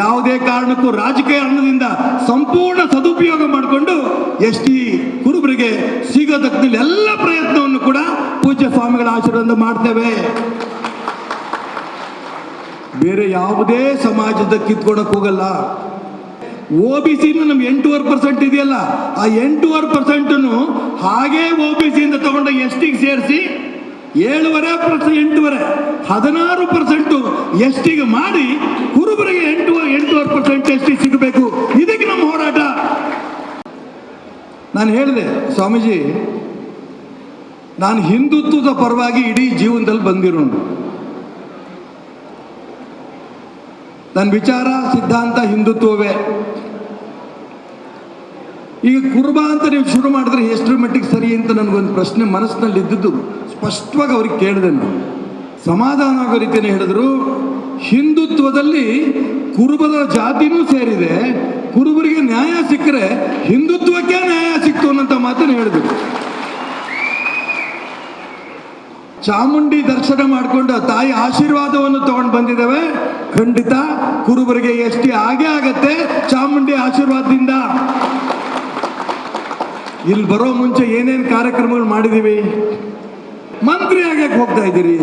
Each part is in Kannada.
ಯಾವುದೇ ಕಾರಣಕ್ಕೂ ರಾಜಕೀಯ ಅನ್ನದಿಂದ ಸಂಪೂರ್ಣ ಸದುಪಯೋಗ ಮಾಡಿಕೊಂಡು ಎಸ್ ಟಿ ಕುರುಬರಿಗೆ ಸಿಗೋದಕ್ಕಲ್ಲಿ ಎಲ್ಲ ಪ್ರಯತ್ನವನ್ನು ಕೂಡ ಪೂಜ್ಯ ಸ್ವಾಮಿಗಳ ಆಶೀರ್ವಾದ ಮಾಡ್ತೇವೆ. ಬೇರೆ ಯಾವುದೇ ಸಮಾಜದ ಕಿತ್ಕೊಳಕ್ ಹೋಗಲ್ಲ. ಒ ಬಿ ಸಿ ನಮ್ಗೆ ಎಂಟೂವರೆ ಪರ್ಸೆಂಟ್ ಇದೆಯಲ್ಲ, ಆ ಎಂಟೂವರೆ ಪರ್ಸೆಂಟನ್ನು ಹಾಗೇ ಒ ಬಿ ಸಿಯಿಂದ ತಗೊಂಡ ಎಸ್ ಟಿಗೆ ಸೇರಿಸಿ ಏಳುವರೆ ಪರ್ಸೆಂಟ್ ಎಂಟೂವರೆ, ಹದಿನಾರು ಪರ್ಸೆಂಟು ಎಸ್ ಟಿಗೆ ಮಾಡಿ ಕುರುಬರಿಗೆ ಎಂಟು ಎಂಟೂವರೆ ಪರ್ಸೆಂಟ್ ಎಸ್ ಟಿ ಸಿಗಬೇಕು. ಇದಕ್ಕೆ ನಮ್ಮ ಹೋರಾಟ. ನಾನು ಹೇಳಿದೆ, ಸ್ವಾಮೀಜಿ, ನಾನು ಹಿಂದುತ್ವದ ಪರವಾಗಿ ಇಡೀ ಜೀವನದಲ್ಲಿ ಬಂದಿರೋನು. ನನ್ನ ವಿಚಾರ, ಸಿದ್ಧಾಂತ ಹಿಂದುತ್ವವೇ. ಈಗ ಕುರುಬ ಅಂತ ನೀವು ಶುರು ಮಾಡಿದ್ರೆ ಎಷ್ಟರ ಮಟ್ಟಿಗೆ ಸರಿ ಅಂತ ನನಗೊಂದು ಪ್ರಶ್ನೆ ಮನಸ್ಸಿನಲ್ಲಿ ಇದ್ದದ್ದು ಸ್ಪಷ್ಟವಾಗಿ ಅವ್ರಿಗೆ ಕೇಳಿದೆ ನಾನು. ಸಮಾಧಾನ ಆಗೋ ರೀತಿಯೇ ಹೇಳಿದ್ರು, ಹಿಂದುತ್ವದಲ್ಲಿ ಕುರುಬರ ಜಾತಿನೂ ಸೇರಿದೆ. ಕುರುಬರಿಗೆ ನ್ಯಾಯ ಸಿಕ್ಕರೆ ಹಿಂದುತ್ವಕ್ಕೆ ನ್ಯಾಯ ಸಿಕ್ತು ಅನ್ನೋಂಥ ಮಾತನ್ನು ಹೇಳಿದ್ರು. ಚಾಮುಂಡಿ ದರ್ಶನ ಮಾಡಿಕೊಂಡು ತಾಯಿ ಆಶೀರ್ವಾದವನ್ನು ತಗೊಂಡು ಬಂದಿದ್ದೇವೆ. ಖಂಡಿತ ಕುರುಬರಿಗೆ ಎಷ್ಟಿ ಆಗೇ ಆಗತ್ತೆ ಚಾಮುಂಡಿ ಆಶೀರ್ವಾದದಿಂದ. ಇಲ್ಲಿ ಬರೋ ಮುಂಚೆ ಏನೇನು ಕಾರ್ಯಕ್ರಮಗಳು ಮಾಡಿದೀವಿ? ಮಂತ್ರಿ ಆಗಕ್ಕೆ ಹೋಗ್ತಾ ಇದ್ದೀರಿ.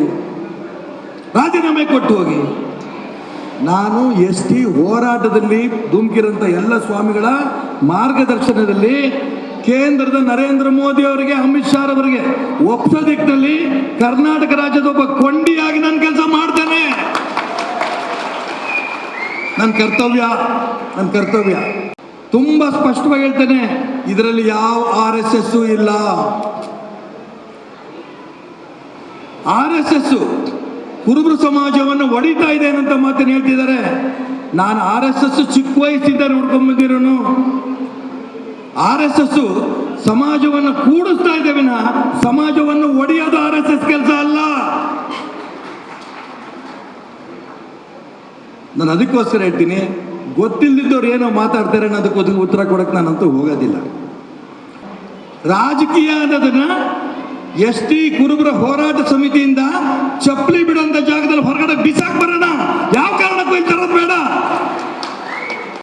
ರಾಜೀನಾಮೆ ಕೊಟ್ಟು ಹೋಗಿ. ನಾನು ಎಸ್ ಟಿ ಹೋರಾಟದಲ್ಲಿ ಧುಮುಕಿರಂತ ಎಲ್ಲ ಸ್ವಾಮಿಗಳ ಮಾರ್ಗದರ್ಶನದಲ್ಲಿ ಕೇಂದ್ರದ ನರೇಂದ್ರ ಮೋದಿ ಅವರಿಗೆ, ಅಮಿತ್ ಶಾ ಅವರಿಗೆ ಒಪ್ಸೋ ದಿಕ್ಕಿನಲ್ಲಿ ಕರ್ನಾಟಕ ರಾಜ್ಯದ ಒಬ್ಬ ಕೊಂಡಿಯಾಗಿ ನಾನು ಕೆಲಸ ಮಾಡ್ತೇನೆ. ನನ್ನ ಕರ್ತವ್ಯ ನನ್ನ ಕರ್ತವ್ಯ. ತುಂಬಾ ಸ್ಪಷ್ಟವಾಗಿ ಹೇಳ್ತೇನೆ, ಇದರಲ್ಲಿ ಯಾವ ಆರ್ ಎಸ್ ಎಸ್ ಇಲ್ಲ. ಆರ್ ಎಸ್ ಎಸ್ ಕುರುಬರು ಸಮಾಜವನ್ನು ಒಡಿತಾ ಇದೆ ಅನ್ನಂತ ಮಾತನ್ನು ಹೇಳ್ತಿದ್ದಾರೆ. ನಾನು ಆರ್ ಎಸ್ ಎಸ್ ಚಿಕ್ಕ ವಯಸ್ಸಿಂದ ನೋಡ್ಕೊಂಡ್ಬಂದಿರೋನು ಆರ್ ಎಸ್ ಎಸ್ ಸಮಾಜವನ್ನು ಕೂಡಿಸ್ತಾ ಇದೆ ವಿನ ಸಮಾಜವನ್ನು ಒಡೆಯೋದು ಆರ್ ಎಸ್ ಎಸ್ ಕೆಲಸ ಅಲ್ಲ. ನಾನು ಅದಕ್ಕೋಸ್ಕರ ಹೇಳ್ತೀನಿ ಗೊತ್ತಿಲ್ಲದಿದ್ದವ್ರು ಏನೋ ಮಾತಾಡ್ತಾರೆ ಅನ್ನೋದಕ್ಕೆ ಉತ್ತರ ಕೊಡಕ್ಕೆ ನಾನಂತೂ ಹೋಗೋದಿಲ್ಲ. ರಾಜಕೀಯ ಅನ್ನೋದನ್ನ ಎಸ್ ಟಿ ಕುರುಬರ ಹೋರಾಟ ಸಮಿತಿಯಿಂದ ಚಪ್ಪಲಿ ಬಿಡುವಂತ ಜಾಗದಲ್ಲಿ ಹೊರಗಡೆ